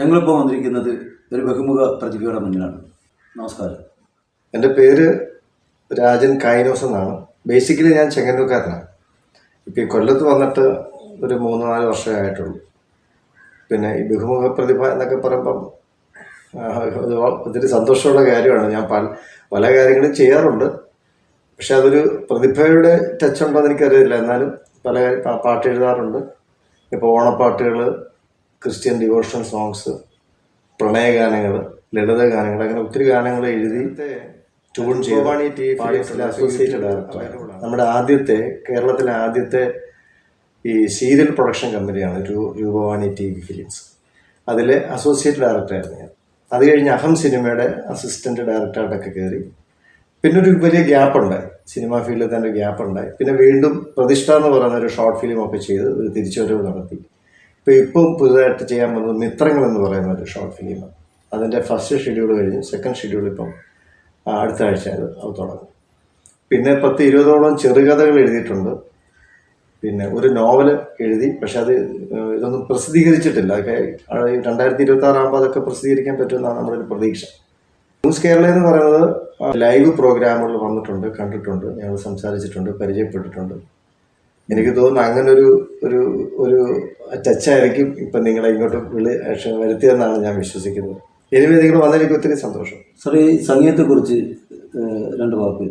ഞങ്ങളിപ്പോൾ വന്നിരിക്കുന്നത് ഒരു ബഹുമുഖ പ്രതിഭയുടെ മുന്നിലാണ്. നമസ്കാരം. എന്റെ പേര് രാജൻ കൈനോസ് എന്നാണ്. ബേസിക്കലി ഞാൻ ചെങ്ങന്നൂർക്കാരനാണ്. ഇപ്പോൾ ഈ കൊല്ലത്ത് വന്നിട്ട് ഒരു മൂന്ന് നാല് വർഷമേ ആയിട്ടുള്ളൂ. പിന്നെ ഈ ബഹുമുഖ പ്രതിഭ എന്നൊക്കെ പറയുമ്പം ഒത്തിരി സന്തോഷമുള്ള കാര്യമാണ്. ഞാൻ പല പല കാര്യങ്ങളും ചെയ്യാറുണ്ട്. പക്ഷെ അതൊരു പ്രതിഭയുടെ ടച്ച് ഉണ്ടോ എന്ന് എനിക്കറിയില്ല. എന്നാലും പല പാട്ട് എഴുതാറുണ്ട്. ഇപ്പോൾ ഓണപ്പാട്ടുകൾ ക്രിസ്ത്യൻ ഡിവോഷണൽ സോങ്സ് പ്രണയഗാനങ്ങൾ ലളിത ഗാനങ്ങൾ അങ്ങനെ ഒത്തിരി ഗാനങ്ങൾ എഴുതി ട്യൂൺ ചെയ്ത് അസോസിയേറ്റഡ് ഡയറക്ടർ നമ്മുടെ ആദ്യത്തെ കേരളത്തിലെ ആദ്യത്തെ ഈ സീരിയൽ പ്രൊഡക്ഷൻ കമ്പനിയാണ് രൂപവാണി ടി വി ഫിലിംസ്. അതിലെ അസോസിയേറ്റ് ഡയറക്ടറായിരുന്നു ഞാൻ. അത് കഴിഞ്ഞ് അഹം സിനിമയുടെ അസിസ്റ്റന്റ് ഡയറക്ടറായിട്ടൊക്കെ കയറി പിന്നെ ഒരു വലിയ ഗ്യാപ്പ് ഉണ്ടായി. സിനിമാ ഫീൽഡിൽ തന്നെ ഗ്യാപ്പ് ഉണ്ടായി. പിന്നെ വീണ്ടും പ്രതിഷ്ഠ എന്ന് പറയുന്ന ഒരു ഷോർട്ട് ഫിലിം ഒക്കെ ചെയ്ത് ഒരു തിരിച്ചുവരവ് നടത്തി. ഇപ്പോൾ ഇപ്പം പുതുതായിട്ട് ചെയ്യാൻ പോകുന്നത് മിത്രങ്ങൾ എന്ന് പറയുന്ന ഒരു ഷോർട്ട് ഫിലിമാണ് അതിന്റെ ഫസ്റ്റ് ഷെഡ്യൂൾ കഴിഞ്ഞു സെക്കൻഡ് ഷെഡ്യൂൾ ഇപ്പം അടുത്ത ആഴ്ച അത് തുടങ്ങും. പിന്നെ പത്ത് ഇരുപതോളം ചെറുകഥകൾ എഴുതിയിട്ടുണ്ട്. പിന്നെ ഒരു നോവൽ എഴുതി പക്ഷെ അത് ഇതൊന്നും പ്രസിദ്ധീകരിച്ചിട്ടില്ല. അതൊക്കെ രണ്ടായിരത്തി ഇരുപത്തി ആറാകുമ്പോൾ അതൊക്കെ പ്രസിദ്ധീകരിക്കാൻ പറ്റുമെന്നാണ് നമ്മുടെ ഒരു പ്രതീക്ഷ. ന്യൂസ് കേരള എന്ന് പറയുന്നത് ലൈവ് പ്രോഗ്രാമുകൾ വന്നിട്ടുണ്ട് കണ്ടിട്ടുണ്ട് ഞങ്ങൾ സംസാരിച്ചിട്ടുണ്ട് പരിചയപ്പെട്ടിട്ടുണ്ട്. എനിക്ക് തോന്നുന്നു അങ്ങനെ ഒരു ഒരു ഒരു ടച്ചായിരിക്കും ഇപ്പം നിങ്ങളെ ഇങ്ങോട്ട് വിളി വരുത്തിയെന്നാണ് ഞാൻ വിശ്വസിക്കുന്നത്. എനിവേ നിങ്ങൾ വന്നെനിക്ക് ഒത്തിരി സന്തോഷം. സാർ ഈ സംഗീതത്തെക്കുറിച്ച് കുറിച്ച് രണ്ട് വാക്ക്.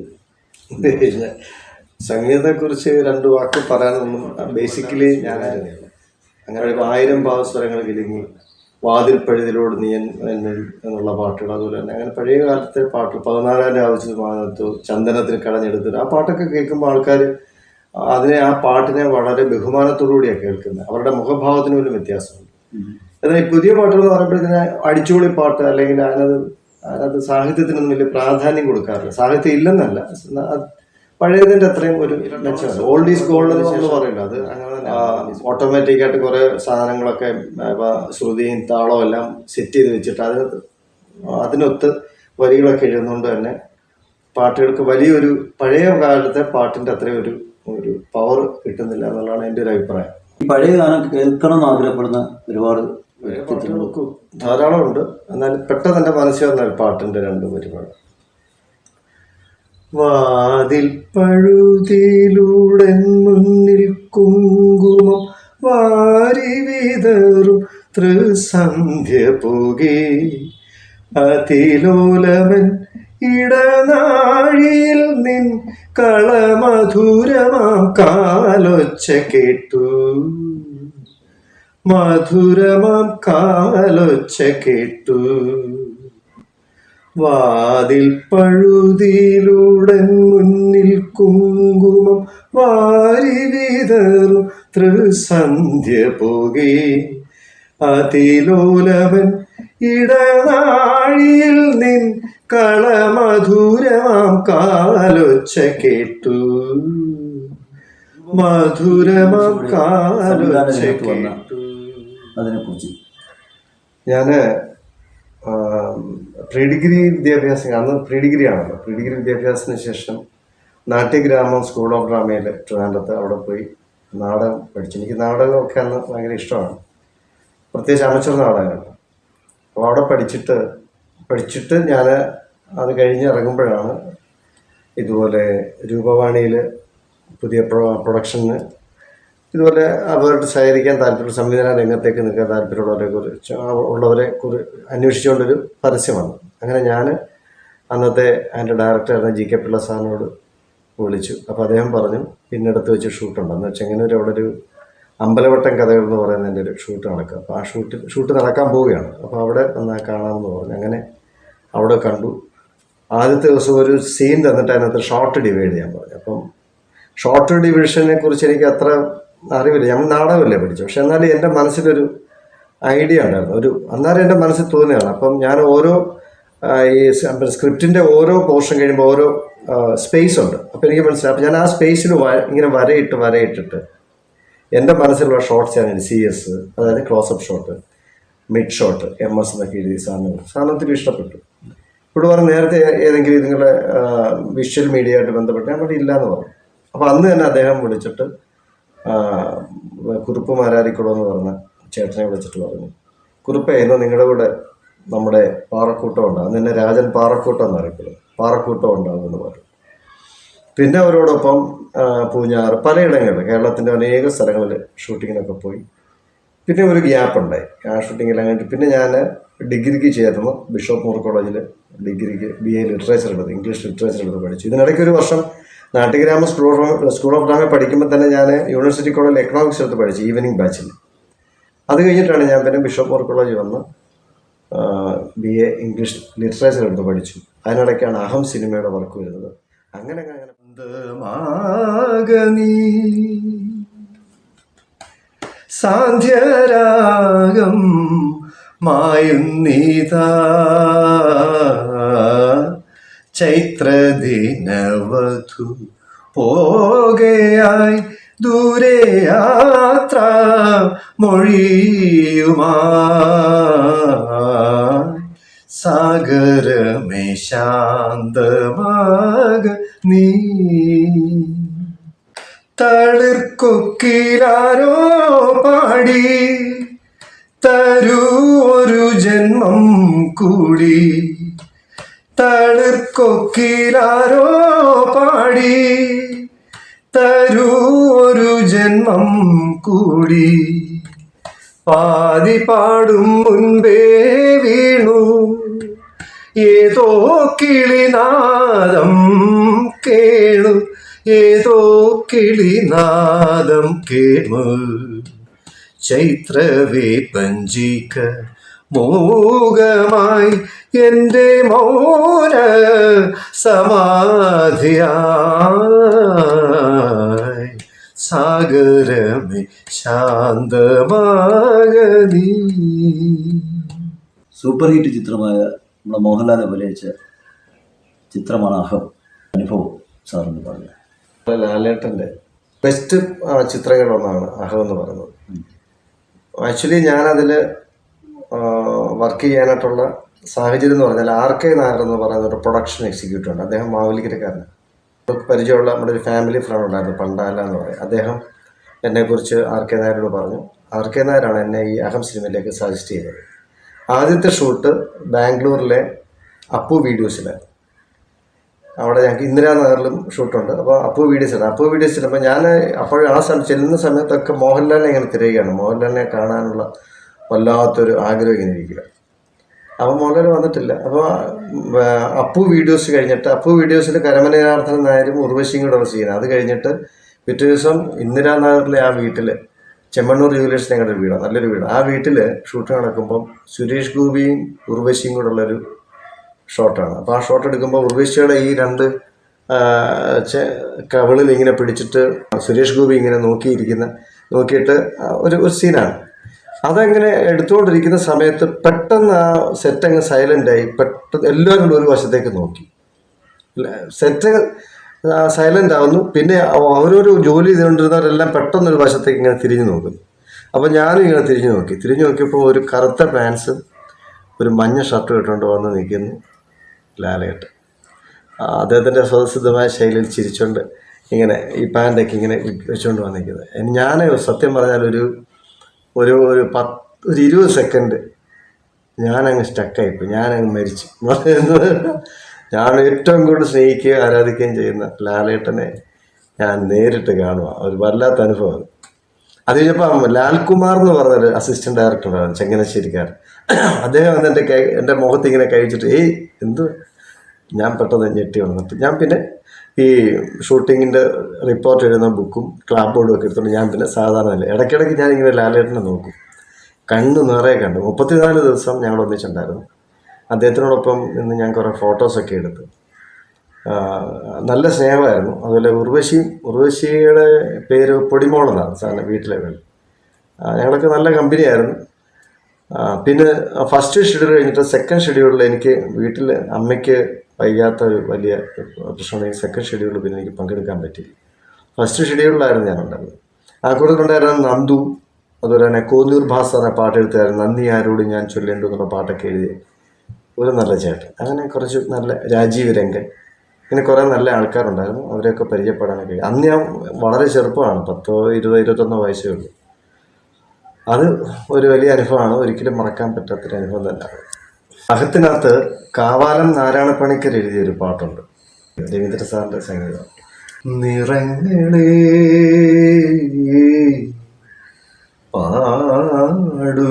സംഗീതത്തെക്കുറിച്ച് രണ്ട് വാക്ക് പറയാനൊന്നും ബേസിക്കലി ഞാൻ അങ്ങനെ ഒരു ആയിരം ഭാവസ്വരങ്ങൾ കിലുങ്ങി വാതിൽ പഴുതിലോട് നീ എന്നിൽ എന്നുള്ള പാട്ടുകൾ അതുപോലെ തന്നെ അങ്ങനെ പഴയ കാലത്തെ പാട്ട് പതിനാലാം രാവശ്യമാനത്തു ചന്ദനത്തിൽ കടഞ്ഞെടുത്തിട്ട് ആ പാട്ടൊക്കെ കേൾക്കുമ്പോൾ ആൾക്കാർ അതിനെ ആ പാട്ടിനെ വളരെ ബഹുമാനത്തോടുകൂടിയാണ് കേൾക്കുന്നത്. അവരുടെ മുഖഭാവത്തിന് പോലും വ്യത്യാസമുണ്ട്. എന്നാൽ ഈ പുതിയ പാട്ടുകൾ എന്ന് പറയുമ്പോഴത്തേന് അടിച്ചുപൊളി പാട്ട് അല്ലെങ്കിൽ അതിനത് അതിനകത്ത് സാഹിത്യത്തിനൊന്നും വലിയ പ്രാധാന്യം കൊടുക്കാറില്ല. സാഹിത്യം ഇല്ലെന്നല്ല. പഴയതിന്റെ അത്രയും ഒരു മെച്ചമാണ് ഓൾഡ് ഈസ് ഗോൾഡ് എന്ന് പറയുന്നത്. അത് ഓട്ടോമാറ്റിക് ആയിട്ട് കുറെ സാധനങ്ങളൊക്കെ ശ്രുതിയും താളവും എല്ലാം സെറ്റ് ചെയ്ത് വെച്ചിട്ട് അതിനകത്ത് അതിനൊത്ത് വരികളൊക്കെ എഴുതുന്നതുകൊണ്ട് തന്നെ പാട്ടുകൾക്ക് വലിയൊരു പഴയ കാലത്തെ പാട്ടിന്റെ അത്രയും ഒരു പവർ കിട്ടുന്നില്ല എന്നുള്ളതാണ് എന്റെ ഒരു അഭിപ്രായം. ഈ പഴയ ഗാനം കേൾക്കണം എന്ന് ആഗ്രഹപ്പെടുന്ന ഒരുപാട് ധാരാളം ഉണ്ട് എന്നാൽ പെട്ടെന്ന് എന്റെ മനസ്സിൽ വന്ന പാട്ടിന്റെ പാട്ടിന്റെ രണ്ട് പരിപാടി. വാതിൽ പഴുതിയിലൂടെ മുന്നിൽ കുങ്കുമം വാരി വിതറും തൃസന്ധ്യ പുകി. അതിലോലമൻ ഇടനാഴിയിൽ നിൻ കളമധുരമാം കാലൊച്ച കേട്ടു. മധുരമാം കാലൊച്ച കേട്ടു. വാതിൽ പഴുതിയിലൂടെ മുന്നിൽ കുങ്കുമം വാരി വിതറും ത്രിസന്ധ്യ പോകെ. അതിലോലവൻ ഇടനാഴിയിൽ നിൻ കളമധുരമാം കാലൊച്ച കേട്ടു. മധുരമാം കാലൊച്ച കേട്ടു. അതിനെക്കുറിച്ച്. ഞാൻ പ്രീ ഡിഗ്രി വിദ്യാഭ്യാസം അന്ന് പ്രീ ഡിഗ്രി ആണല്ലോ. പ്രീ ഡിഗ്രി വിദ്യാഭ്യാസത്തിന് ശേഷം നാട്യഗ്രാമം സ്കൂൾ ഓഫ് ഡ്രാമയിൽ ട്രിവാൻഡ്രത്ത് അവിടെ പോയി നാടകം പഠിച്ചു. എനിക്ക് നാടകമൊക്കെ അന്ന് ഭയങ്കര ഇഷ്ടമാണ്. പ്രത്യേകിച്ച് അമച്ചർ നാടകങ്ങൾ. അപ്പോൾ അവിടെ പഠിച്ചിട്ട് പഠിച്ചിട്ട് ഞാൻ അത് കഴിഞ്ഞ് ഇറങ്ങുമ്പോഴാണ് ഇതുപോലെ രൂപവാണിയിൽ പുതിയ പ്രൊ പ്രൊഡക്ഷന് ഇതുപോലെ അവരോട് സഹകരിക്കാൻ താല്പര്യം സംവിധാന രംഗത്തേക്ക് നിൽക്കാൻ താല്പര്യമുള്ളവരെ കുറിച്ച് ഉള്ളവരെ കുറി അന്വേഷിച്ചുകൊണ്ടൊരു പരസ്യം വന്നു അങ്ങനെ ഞാൻ അന്നത്തെ അതിന്റെ ഡയറക്ടറായിരുന്ന ജി കെ പിള്ള സാറിനോട് വിളിച്ചു. അപ്പോൾ അദ്ദേഹം പറഞ്ഞു പിന്നെടുത്ത് വെച്ച് ഷൂട്ടുണ്ട്. എന്ന് വെച്ചാൽ ഇങ്ങനെ ഒരു അവിടെ ഒരു അമ്പലവട്ടം കഥകൾ എന്ന് പറയുന്നതിന്റെ ഒരു ഷൂട്ട് നടക്കുക. അപ്പോൾ ആ ഷൂട്ട് ഷൂട്ട് നടക്കാൻ പോവുകയാണ്. അപ്പോൾ അവിടെ വന്നാൽ കാണാമെന്ന് പറഞ്ഞു. അങ്ങനെ അവിടെ കണ്ടു. ആദ്യത്തെ ദിവസം ഒരു സീൻ തന്നിട്ട് അതിനകത്ത് ഷോർട്ട് ഡിവൈഡ് ചെയ്യാൻ പറഞ്ഞു. അപ്പം ഷോർട്ട് ഡിവിഷനെ കുറിച്ച് എനിക്ക് അത്ര അറിവില്ല. ഞാൻ നാടകമല്ലേ പഠിച്ചു പക്ഷെ എന്നാലും എന്റെ മനസ്സിലൊരു ഐഡിയ ഉണ്ടായിരുന്നു. ഒരു അന്നേരം എന്റെ മനസ്സിൽ തോന്നിയാണ് അപ്പം ഞാൻ ഓരോ ഈ സ്ക്രിപ്റ്റിന്റെ ഓരോ പോർഷൻ കഴിയുമ്പോൾ ഓരോ സ്പേസ് ഉണ്ട്. അപ്പം എനിക്ക് മനസ്സിലായി. അപ്പം ഞാൻ ആ സ്പേസിൽ ഇങ്ങനെ വരയിട്ട് വരയിട്ടിട്ട് എന്റെ മനസ്സിലുള്ള ഷോർട്ട്സ് ഞാൻ സി എസ് അതായത് close up shot mid shot M S എന്നൊക്കെ എഴുതി സാധനങ്ങൾ സാധനം ഒത്തിരി ഇഷ്ടപ്പെട്ടു. ഇവിടെ പറഞ്ഞു നേരത്തെ ഏതെങ്കിലും നിങ്ങളുടെ വിഷ്വൽ മീഡിയ ആയിട്ട് ബന്ധപ്പെട്ട് ഞാൻ ഇല്ല എന്ന് പറഞ്ഞു. അപ്പോൾ അന്ന് തന്നെ അദ്ദേഹം വിളിച്ചിട്ട് കുറുപ്പ് മാരാരിക്കുളം എന്ന് പറഞ്ഞ ചേട്ടനെ വിളിച്ചിട്ട് പറഞ്ഞു. കുറിപ്പായിരുന്നു നിങ്ങളുടെ കൂടെ നമ്മുടെ പാറക്കൂട്ടം അന്ന് തന്നെ രാജൻ പാറക്കൂട്ടം എന്നറിയപ്പെടും പാറക്കൂട്ടം ഉണ്ടാകും എന്ന് പറഞ്ഞു. പിന്നെ അവരോടൊപ്പം പൂഞ്ഞാറ് പലയിടങ്ങളിൽ കേരളത്തിന്റെ അനേക സ്ഥലങ്ങളിൽ ഷൂട്ടിങ്ങിനൊക്കെ പോയി. പിന്നെ ഒരു ഗ്യാപ്പ് ഉണ്ടായി. ആ ഷൂട്ടിങ്ങിൽ അങ്ങനെ പിന്നെ ഞാൻ ഡിഗ്രിക്ക് ചേർന്നു. ബിഷപ്പ് മോർ കോളേജിൽ ഡിഗ്രിക്ക് ബി എ ലിറ്ററേച്ചർ എടുത്തു ഇംഗ്ലീഷ് ലിറ്ററേച്ചർ എടുത്ത് പഠിച്ചു. ഇതിനിടയ്ക്ക് ഒരു വർഷം Natyagrama school of school of drama പഠിക്കുമ്പോൾ തന്നെ ഞാൻ യൂണിവേഴ്സിറ്റി കോളേജിൽ എക്കണോമിക്സ് എടുത്ത് പഠിച്ചു ഈവനിങ് ബാച്ചിൽ അത് കഴിഞ്ഞിട്ടാണ് ഞാൻ പിന്നെ ബിഷപ്പ് മോർ കോളേജിൽ വന്ന് ബി എ ഇംഗ്ലീഷ് ലിറ്ററേച്ചർ എടുത്ത് പഠിച്ചു. അതിനിടയ്ക്കാണ് അഹം സിനിമയുടെ വർക്ക് വരുന്നത്. അങ്ങനെ അങ്ങനെ സാന്ധ്യരാഗം മായുന്നീതാ ചൈത്രദിനവധു പോകയായി ദൂരെ യാത്ര മൊഴിയുമാ. സാഗരമേ ശാന്തമാക നീ. തളിർക്കൊക്കിലാരോ പാടി തരൂ ഒരു ജന്മം കൂടി. തളിർക്കൊക്കിലാരോ പാടി. തരൂ ഒരു ജന്മം കൂടി. പാതി പാടും മുൻപേ വീണു. ഏതോ കിളിനാദം കേണു. ഏതോ കിളിനാദം കേണു ചൈത്രവേ പഞ്ചിക മോഹമായി എന്റെ മൗന സമാധിയായി. സാഗരമേ ശാന്തമാകനീ സൂപ്പർ ഹിറ്റ് ചിത്രമായ നമ്മുടെ മോഹൻലാൽ അഭിനയിച്ച ചിത്രമാണ് അഹം അനുഭവം സാറെന്ന് പറഞ്ഞത്. ലാലേട്ടന്റെ ബെസ്റ്റ് ചിത്രങ്ങളൊന്നാണ് അഹം എന്ന് പറയുന്നത്. ആക്ച്വലി ഞാനതിൽ വർക്ക് ചെയ്യാനായിട്ടുള്ള സാഹചര്യം എന്ന് പറഞ്ഞാൽ ആർ കെ നായർ എന്ന് പറയുന്ന ഒരു പ്രൊഡക്ഷൻ എക്സിക്യൂട്ടീവ് ഉണ്ട്. അദ്ദേഹം മാവലിക്കരക്കാരനാണ്. പരിചയമുള്ള നമ്മുടെ ഒരു ഫാമിലി ഫ്രണ്ട് ഉണ്ടായിരുന്നു പണ്ടാല എന്ന് പറയും. അദ്ദേഹം എന്നെക്കുറിച്ച് ആർ കെ നായരോട് പറഞ്ഞു. ആർ കെ നായരാണ് എന്നെ ഈ അഹം സിനിമയിലേക്ക് സജസ്റ്റ് ചെയ്തത്. ആദ്യത്തെ ഷൂട്ട് ബാംഗ്ലൂരിലെ അപ്പു വീഡിയോസിലായിരുന്നു അവിടെ ഞങ്ങൾക്ക് ഇന്ദിരാനഗറിലും ഷൂട്ടുണ്ട് അപ്പോൾ അപ്പു വീഡിയോസ് അപ്പോൾ വീഡിയോസ് ചെല്ലുമ്പോൾ ഞാൻ അപ്പോൾ ആ സമയം ചെല്ലുന്ന സമയത്തൊക്കെ മോഹൻലാലിനെ ഇങ്ങനെ തിരയുകയാണ്. മോഹൻലാലിനെ കാണാനുള്ള വല്ലാത്തൊരു ആഗ്രഹം ഇങ്ങനെ ഇരിക്കുക. അപ്പോൾ മോഹൻലാൽ വന്നിട്ടില്ല. അപ്പോൾ അപ്പു വീഡിയോസ് കഴിഞ്ഞിട്ട് അപ്പു വീഡിയോസിൽ കരമനയാർത്ഥൻ നായരും ഉർവശിയും കൂടെ ചെയ്യുന്നത്. അത് കഴിഞ്ഞിട്ട് പിറ്റേ ദിവസം ഇന്ദിരാനഗറിലെ ആ വീട്ടിൽ ചെമ്മണ്ണൂർ ജൂവലേഴ്സ് ഞങ്ങളുടെ വീടാണ് നല്ലൊരു വീട്. ആ വീട്ടിൽ ഷൂട്ട് നടക്കുമ്പം സുരേഷ് ഗോപിയും ഉർവശിയും കൂടെ ഉള്ളൊരു ഷോട്ടാണ്. അപ്പോൾ ആ ഷോട്ട് എടുക്കുമ്പോൾ ഉർവശിയുടെ ഈ രണ്ട് കവിളിൽ ഇങ്ങനെ പിടിച്ചിട്ട് സുരേഷ് ഗോപി ഇങ്ങനെ നോക്കിയിരിക്കുന്ന നോക്കിയിട്ട് ഒരു ഒരു സീനാണ്. അതങ്ങനെ എടുത്തുകൊണ്ടിരിക്കുന്ന സമയത്ത് പെട്ടെന്ന് ആ സെറ്റ് അങ്ങ് സൈലന്റായി പെട്ടെന്ന് എല്ലാവരും ഒരു വശത്തേക്ക് നോക്കി. സെറ്റ് സൈലന്റ് ആവുന്നു. പിന്നെ അവ- അവരൊരു ജോലി ചെയ്തുകൊണ്ടിരുന്നവരെല്ലാം പെട്ടെന്ന് ഒരു വശത്തേക്ക് ഇങ്ങനെ തിരിഞ്ഞു നോക്കുന്നു. അപ്പോൾ ഞാനും ഇങ്ങനെ തിരിഞ്ഞു നോക്കി. തിരിഞ്ഞു നോക്കിയപ്പോൾ ഒരു കറുത്ത പാൻസും ഒരു മഞ്ഞ ഷർട്ടും ഇട്ടുകൊണ്ട് വന്ന് നിൽക്കുന്നു. ലാലേട്ട്. അദ്ദേഹത്തിന്റെ സ്വതസിദ്ധമായ ശൈലിയിൽ ചിരിച്ചുകൊണ്ട് ഇങ്ങനെ ഈ പാന്റൊക്കെ ഇങ്ങനെ വെച്ചുകൊണ്ട് വന്നിരിക്കുന്നത്. ഞാൻ സത്യം പറഞ്ഞാൽ ഒരു ഒരു ഒരു പത്ത് ഒരു ഇരുപത് സെക്കൻഡ് ഞാനങ്ങ് സ്റ്റക്കായിപ്പോയി ഞാനങ്ങ് മരിച്ചു. ഞാൻ ഏറ്റവും കൂടുതൽ സ്നേഹിക്കുകയും ആരാധിക്കുകയും ചെയ്യുന്ന ലാലേട്ടനെ ഞാൻ നേരിട്ട് കാണുക ഒരു വല്ലാത്ത അനുഭവം അത് കഴിഞ്ഞപ്പം ലാൽകുമാർ എന്ന് പറഞ്ഞൊരു അസിസ്റ്റന്റ് ഡയറക്ടറാണ് ചങ്ങനാശ്ശേരിക്കാരൻ. അദ്ദേഹം വന്ന് എന്റെ എന്റെ മുഖത്ത് ഇങ്ങനെ കഴിച്ചിട്ട് ഏയ് എന്ത് ഞാൻ പെട്ടെന്ന് ഞെട്ടി വന്നു. ഞാൻ പിന്നെ ഈ ഷൂട്ടിങ്ങിന്റെ റിപ്പോർട്ട് എഴുതുന്ന ബുക്കും ക്ലാബ് ബോർഡും ഒക്കെ എടുത്തുകൊണ്ട് ഞാൻ പിന്നെ സാധാരണ ഇടയ്ക്കിടയ്ക്ക് ഞാൻ ഇങ്ങനെ ലാലേട്ടനെ നോക്കും. കണ്ണ് നിറയെ കണ്ടു. മുപ്പത്തിനാല് ദിവസം ഞങ്ങൾ ഒന്നിച്ചുണ്ടായിരുന്നു. അദ്ദേഹത്തിനോടൊപ്പം ഇന്ന് ഞാൻ കുറേ ഫോട്ടോസൊക്കെ എടുത്തു. നല്ല സ്നേഹമായിരുന്നു. അതുപോലെ ഉർവശി ഉർവശിയുടെ പേര് പൊടിമോളെന്നാണ് സാറിന് വീട്ടിലെ പേര്. ഞങ്ങളൊക്കെ നല്ല കമ്പനിയായിരുന്നു. പിന്നെ ഫസ്റ്റ് ഷെഡ്യൂൾ കഴിഞ്ഞിട്ട് സെക്കൻഡ് ഷെഡ്യൂളിൽ എനിക്ക് വീട്ടിൽ അമ്മയ്ക്ക് വയ്യാത്ത ഒരു വലിയ പ്രശ്നമുണ്ടെങ്കിൽ സെക്കൻഡ് ഷെഡ്യൂളിൽ പിന്നെ എനിക്ക് പങ്കെടുക്കാൻ പറ്റില്ല ഫസ്റ്റ് ഷെഡ്യൂളിലായിരുന്നു ഞാൻ ഉണ്ടായിരുന്നത് ആ കൂട്ടത്തിലുണ്ടായിരുന്ന നന്ദു അതുപോലെ തന്നെ കോന്നൂർ ഭാസ് എന്ന പാട്ടെഴുത്തുകാരൻ നന്ദി ആരോട് ഞാൻ ചൊല്ലേണ്ടു എന്നുള്ള പാട്ടൊക്കെ എഴുതി ഒരു നല്ല ചേട്ടൻ. അങ്ങനെ കുറച്ച് നല്ല രാജീവ് രംഗൻ. ഇങ്ങനെ കുറേ നല്ല ആൾക്കാരുണ്ടായിരുന്നു. അവരെയൊക്കെ പരിചയപ്പെടാനൊക്കെ. അന്ന് ഞാൻ വളരെ ചെറുപ്പമാണ് പത്തോ ഇരുപതോ ഇരുപത്തൊന്നോ വയസ്സേ ഉള്ളൂ. അത് ഒരു വലിയ അനുഭവമാണ്. ഒരിക്കലും മറക്കാൻ പറ്റാത്തൊരു അനുഭവം തന്നെയാണ് അഹത്തിനകത്ത് കാവാലം നാരായണപ്പണിക്കർ എഴുതിയൊരു പാട്ടുണ്ട്. രവീന്ദ്ര സാറിന്റെ സംഗീതം. നിറങ്ങളേ പാടു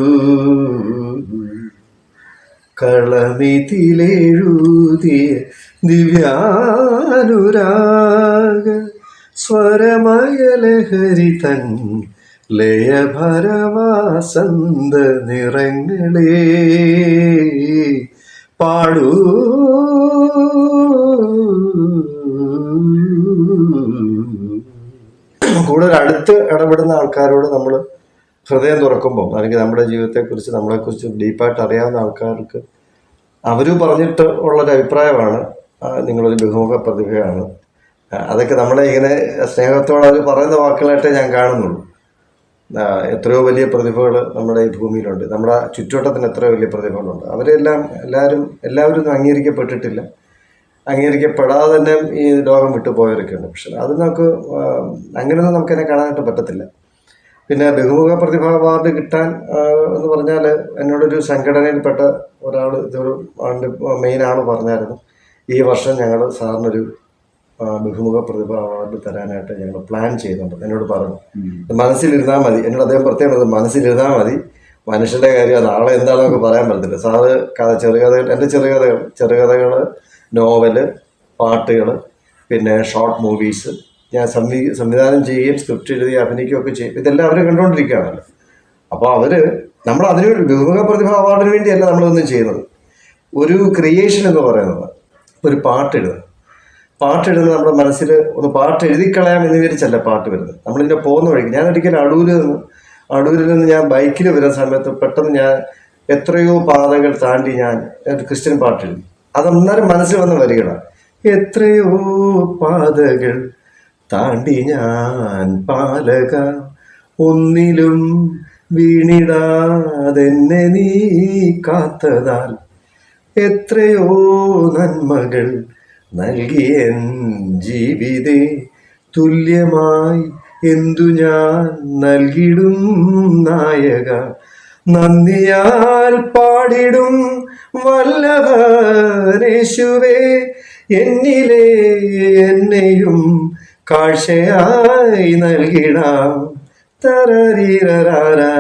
കളമിതിലെഴുതിയ ദിവ്യാനുരാഗ സ്വരമയലഹരി തൻ ലയഭരവാസന്ത നിറങ്ങളേ പാടൂ. കൂടുതൽ അടുത്ത് ഇടപെടുന്ന ആൾക്കാരോട് നമ്മൾ ഹൃദയം തുറക്കുമ്പോൾ അല്ലെങ്കിൽ നമ്മുടെ ജീവിതത്തെക്കുറിച്ച് നമ്മളെക്കുറിച്ച് ഡീപ്പായിട്ട് അറിയാവുന്ന ആൾക്കാർക്ക് അവർ പറഞ്ഞിട്ട് ഉള്ളൊരു അഭിപ്രായമാണ് നിങ്ങളൊരു ബഹുമുഖ പ്രതിഭയാണ്. അതൊക്കെ നമ്മളെ ഇങ്ങനെ സ്നേഹത്തോടെ അവർ പറയുന്ന വാക്കുകളായിട്ടേ ഞാൻ കാണുന്നുള്ളൂ. എത്രയോ വലിയ പ്രതിഭകൾ നമ്മുടെ ഈ ഭൂമിയിലുണ്ട്. നമ്മുടെ ചുറ്റുവട്ടത്തിന് എത്രയോ വലിയ പ്രതിഭകളുണ്ട്. അവരെല്ലാം എല്ലാവരും എല്ലാവരും അംഗീകരിക്കപ്പെട്ടിട്ടില്ല. അംഗീകരിക്കപ്പെടാതെ തന്നെ ഈ ലോകം വിട്ടു പോയവരൊക്കെയുണ്ട്. പക്ഷെ അത് നമുക്ക് അങ്ങനെയൊന്നും നമുക്കതിനെ കാണാനായിട്ട് പറ്റത്തില്ല. പിന്നെ ബഹുമുഖ പ്രതിഭ അവാർഡ് കിട്ടാൻ എന്ന് പറഞ്ഞാൽ എന്നോടൊരു സംഘടനയിൽപ്പെട്ട ഒരാൾ ഇതൊരു മെയിൻ ആൾ പറഞ്ഞായിരുന്നു. ഈ വർഷം ഞങ്ങൾ സാറിനൊരു ബഹുമുഖ പ്രതിഭ അവാർഡ് തരാനായിട്ട് ഞങ്ങൾ പ്ലാൻ ചെയ്യുന്നുണ്ട്. എന്നോട് പറഞ്ഞു മനസ്സിലിരുന്നാൽ മതി. എന്നോട് അദ്ദേഹം പ്രത്യേകം മനസ്സിലിരുന്നാൽ മതി. മനുഷ്യന്റെ കാര്യം നാളെ എന്താണെന്നൊക്കെ പറയാൻ പറ്റത്തില്ല. സാറ് കഥ ചെറുകഥകൾ എന്റെ ചെറുകഥകൾ ചെറുകഥകൾ നോവൽ പാട്ടുകൾ പിന്നെ ഷോർട്ട് മൂവീസ് ഞാൻ സംവി സംവിധാനം ചെയ്യുകയും സ്ക്രിപ്റ്റ് എഴുതി അഭിനയിക്കുകയും ഒക്കെ ചെയ്യും. ഇതെല്ലാം അവർ കണ്ടുകൊണ്ടിരിക്കുകയാണല്ലോ. അപ്പോൾ അവർ നമ്മൾ അതിന് ബഹുമുഖ പ്രതിഭ അവാർഡിന് വേണ്ടിയല്ല നമ്മളൊന്നും ചെയ്യുന്നത്. ഒരു ക്രിയേഷൻ എന്ന് പറയുന്നത് ഒരു പാട്ടെഴുതുക പാട്ടെഴുതുന്നത് നമ്മുടെ മനസ്സിൽ ഒന്ന് പാട്ട് എഴുതിക്കളയാം എന്ന് വിചാരിച്ചല്ല പാട്ട് വരുന്നത്. നമ്മളിങ്ങനെ പോകുന്ന വഴിക്ക് ഞാൻ ഒരിക്കലും അടൂരിൽ നിന്ന് അടൂരിൽ നിന്ന് ഞാൻ ബൈക്കിൽ വരുന്ന സമയത്ത് പെട്ടെന്ന് ഞാൻ എത്രയോ പാതകൾ താണ്ടി ഞാൻ ക്രിസ്ത്യൻ പാട്ട് എഴുതി അതെന്നാലും മനസ്സിൽ വന്ന വരികളാണ് എത്രയോ പാതകൾ താണ്ടി ഞാൻ പാലക ഒന്നിലും വീണിടാതെന്നെ നീ കാത്തതാൽ. എത്രയോ നന്മകൾ നൽകിയൻ ജീവിതേ. തുല്യമായി എന്തു ഞാൻ നൽകിടും നായക. നന്ദിയാൽ പാടിടും വല്ലഭനേശുവേ. എന്നിലെ എന്നെയും കാഴ്ചയായി നൽകിടാം. തരരീരരാരാ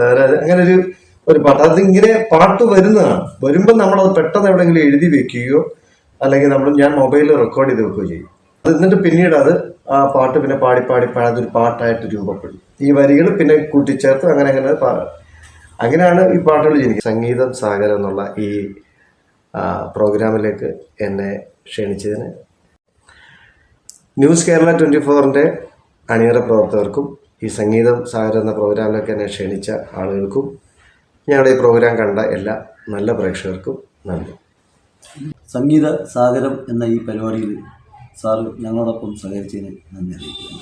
തര. അങ്ങനെ ഒരു ഒരു പാട്ട്. അതിങ്ങനെ പാട്ട് വരുന്നതാണ്. വരുമ്പോൾ നമ്മളത് പെട്ടെന്ന് എവിടെയെങ്കിലും എഴുതി വെക്കുകയോ അല്ലെങ്കിൽ നമ്മൾ ഞാൻ മൊബൈലിൽ റെക്കോർഡ് ചെയ്ത് വെക്കുകയും ചെയ്യും. അത് എന്നിട്ട് പിന്നീട് അത് ആ പാട്ട് പിന്നെ പാടി പാടി പാടി അതൊരു പാട്ടായിട്ട് രൂപപ്പെടും. ഈ വരികൾ പിന്നെ കൂട്ടിച്ചേർത്ത് അങ്ങനെ അങ്ങനെ അങ്ങനെയാണ് ഈ പാട്ടുകൾ ജനിക്കുന്നത്. സംഗീതം സാഗരം എന്നുള്ള ഈ പ്രോഗ്രാമിലേക്ക് എന്നെ ക്ഷണിച്ചതിന്. ന്യൂസ് കേരള ട്വന്റി ഫോറിന്റെ അണിയറ പ്രവർത്തകർക്കും ഈ സംഗീതം സാഗരം എന്ന പ്രോഗ്രാമിലേക്ക് എന്നെ ക്ഷണിച്ച ആളുകൾക്കും ഞങ്ങളുടെ ഈ പ്രോഗ്രാം കണ്ട എല്ലാ നല്ല പ്രേക്ഷകർക്കും നന്ദി. സംഗീത സാഗരം എന്ന ഈ പരിപാടിയിൽ സാറ് ഞങ്ങളോടൊപ്പം സഹകരിച്ചതിന് നന്ദി അറിയിക്കുന്നു